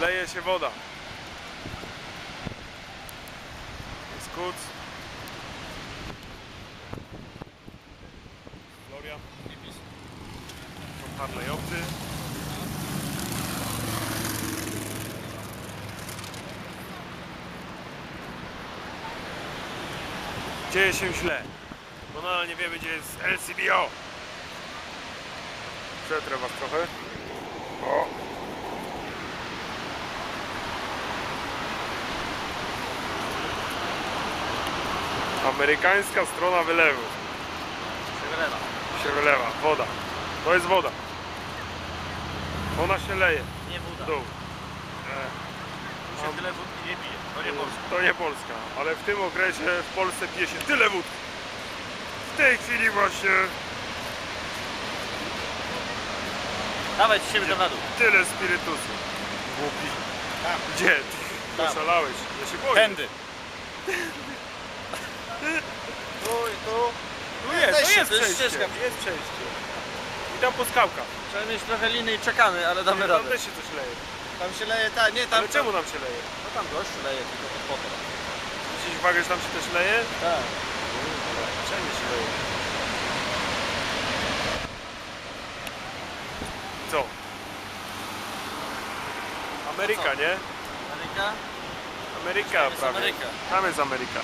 Leje się woda. Jest kuc. Gloria. Są Harley'owcy. Dzieje się źle. Bo nadal nie wiemy gdzie jest LCBO. Przetrę was trochę. Amerykańska strona wylewu. Się wylewa. Się wylewa. Woda. To jest woda. Ona się leje Nie w woda. dół. Tu się tyle wódki nie pije. To nie Polska. To nie Polska, ale w tym okresie w Polsce pije się tyle wódki. W tej chwili właśnie Dawaj ci siebie tam na dół. tyle spirytusu. Głupi. Tam. Gdzie? Ty Tam. oszalałeś. Ja się boję. Tędy. Tu i tu. Tu jest, to się- jest przejście. Jest przejście. I tam po skałkach. Trzeba mieć trochę liny i czekamy, ale damy Tam radę. też się coś leje. Tam się leje, ta, nie, tam Ale czemu tam się leje? No tam gość leje, tylko pod potem. Zwrócić uwagę, że tam się też leje? Tak. Wszędzie się leje. Co? Ameryka, nie? Ameryka? Ameryka Tam jest prawie. Ameryka. Tam jest Ameryka.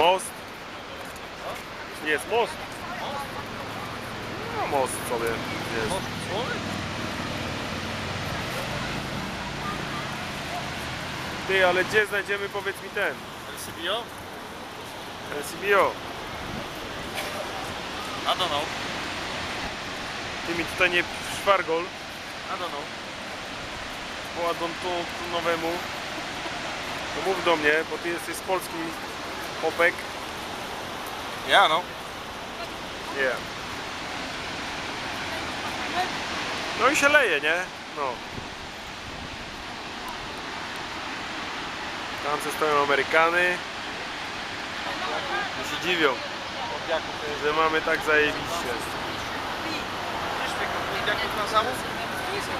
Most. Jest most. No most sobie jest. Ty, ale gdzie znajdziemy powiedz mi ten? LCBO? LCBO. I don't know. Ty mi tutaj nie szwargol. I don't know. Poładą tu, tu nowemu. To mów do mnie, bo ty jesteś z Polski opek. Ja no. Nie. No i się leje, nie? No. Tam stoją Amerykany. I się dziwią, że mamy tak zajebiście.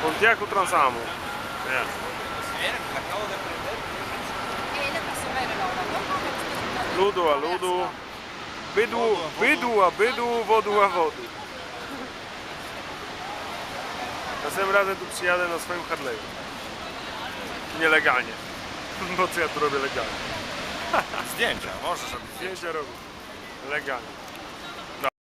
Pontiacu Transamu. Nie. Ludu a ludu. Bydłu, bydłu a bydłu, wodu a wody. Następnym razem tu przyjadę na swoim Harley'u. Nielegalnie. Bo co ja tu robię legalnie? Zdjęcia, możesz robić. Zdjęcia robię. Legalnie.